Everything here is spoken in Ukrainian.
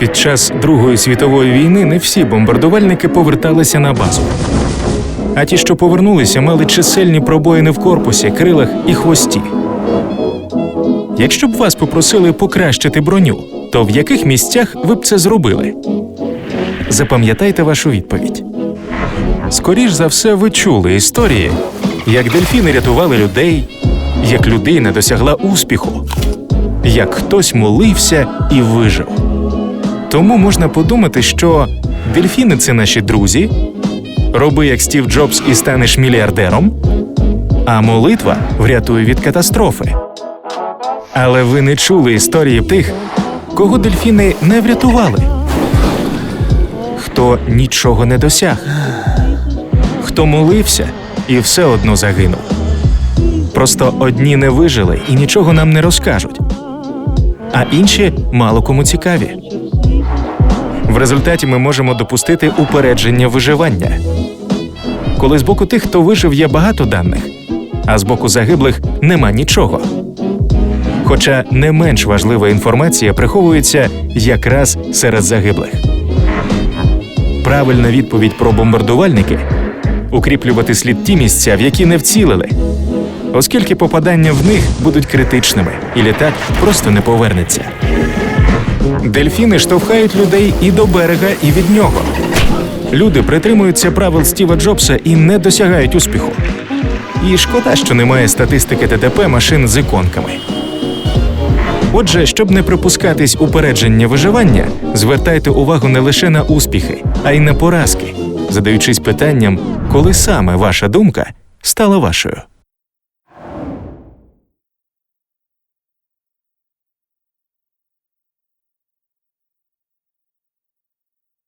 Під час Другої світової війни не всі бомбардувальники поверталися на базу. А ті, що повернулися, мали чисельні пробоїни в корпусі, крилах і хвості. Якщо б вас попросили покращити броню, то в яких місцях ви б це зробили? Запам'ятайте вашу відповідь. Скоріш за все, ви чули історії, як дельфіни рятували людей, як людина досягла успіху, як хтось молився і вижив. Тому можна подумати, що дельфіни це наші друзі, роби як Стів Джобс і станеш мільярдером, а молитва врятує від катастрофи. Але ви не чули історії тих, кого дельфіни не врятували, хто нічого не досяг, хто молився і все одно загинув. Просто одні не вижили і нічого нам не розкажуть, а інші мало кому цікаві. Результаті ми можемо допустити упередження виживання. Коли з боку тих, хто вижив, є багато даних, а з боку загиблих нема нічого. Хоча не менш важлива інформація приховується якраз серед загиблих. Правильна відповідь про бомбардувальники укріплювати слід ті місця, в які не вцілили, оскільки попадання в них будуть критичними, і літак просто не повернеться. Дельфіни штовхають людей і до берега, і від нього. Люди притримуються правил Стіва Джобса і не досягають успіху. І шкода, що немає статистики ДТП машин з іконками. Отже, щоб не припускатись упередження виживання, звертайте увагу не лише на успіхи, а й на поразки, задаючись питанням, коли саме ваша думка стала вашою.